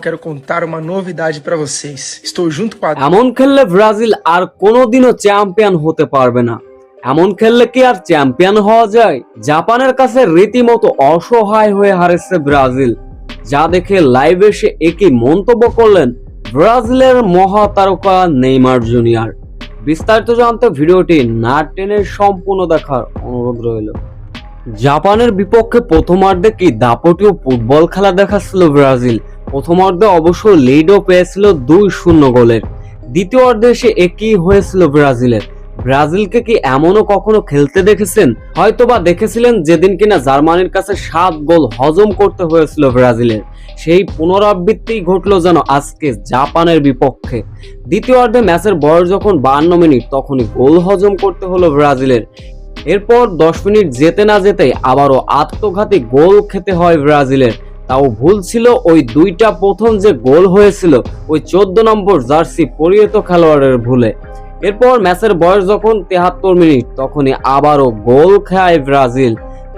Quero contar uma novidade para vocês. Estou junto com a এমন খেললে Brazil আর কোনোদিনও champion হতে পারবে না। এমন খেললে কি আর চ্যাম্পিয়ন হওয়া যায়? জাপানের কাছে রীতিমতো অসহায় হয়ে হারেছে ব্রাজিল। যা দেখে লাইভ এসে একই মন্তব্য করলেন ব্রাজিলের মহাতারকা নেইমার জুনিয়র। বিস্তারিত জানতে ভিডিওটি না টেনে সম্পূর্ণ দেখার অনুরোধ রইল। জাপানের বিপক্ষে প্রথমার্ধে কি দাপটীয় ফুটবল খেলা দেখাচ্ছিল ব্রাজিল? প্রথমার্ধে অবশ্য লিডও পেয়েছিল দুই শূন্য গোলের দ্বিতীয় অর্ধে এসে একই হয়েছিল ব্রাজিলের। ব্রাজিলকে কি এমনও কখনো খেলতে দেখেছেন? হয়তোবা দেখেছিলেন যেদিন কিনা জার্মানির কাছে সাত গোল হজম করতে হয়েছিল ব্রাজিলের। সেই পুনরাবৃত্তি ঘটলো যেন আজকে জাপানের বিপক্ষে। দ্বিতীয় অর্ধে ম্যাচের বয়স যখন বান্ন মিনিট, তখনই গোল হজম করতে হলো ব্রাজিলের। এরপর দশ মিনিট যেতে না যেতেই আবারও আত্মঘাতী গোল খেতে হয় ব্রাজিলের। তাও ভুল ছিল ওই দুইটা প্রথম যে গোল হয়েছিল, ওই চোদ্দ নম্বর জার্সি পরিহিত খেলোয়াড়ের ভুলে। এরপর ম্যাচের বয়স যখন তেহাত্তর মিনিট, তখনই আবারও গোল খায় ব্রাজিল,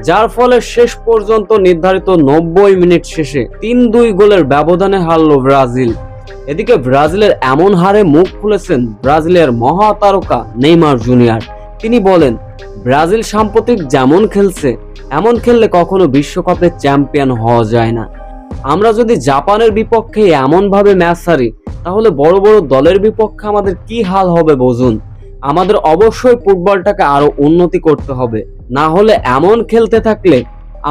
যার ফলে শেষ পর্যন্ত নির্ধারিত নব্বই মিনিট শেষে তিন দুই গোলের ব্যবধানে হারল ব্রাজিল। এদিকে ব্রাজিলের এমন হারে মুখ খুলেছেন ব্রাজিলের মহাতারকা নেইমার জুনিয়র। তিনি বলেন ব্রাজিল সাম্প্রতিক যেমন খেলছে, এমন খেললে কখনো বিশ্বকাপে চ্যাম্পিয়ন হওয়া যায় না। আমরা যদি জাপানের বিপক্ষে এমন ভাবে ম্যাচ হারি, তাহলে বড় বড় দলের বিপক্ষে আমাদের কি হাল হবে বুঝুন? আমাদের অবশ্যই ফুটবলটাকে আরও উন্নতি করতে হবে। না হলে এমন খেলতে থাকলে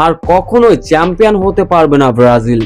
আর কখনোই চ্যাম্পিয়ন হতে পারবে না ব্রাজিল।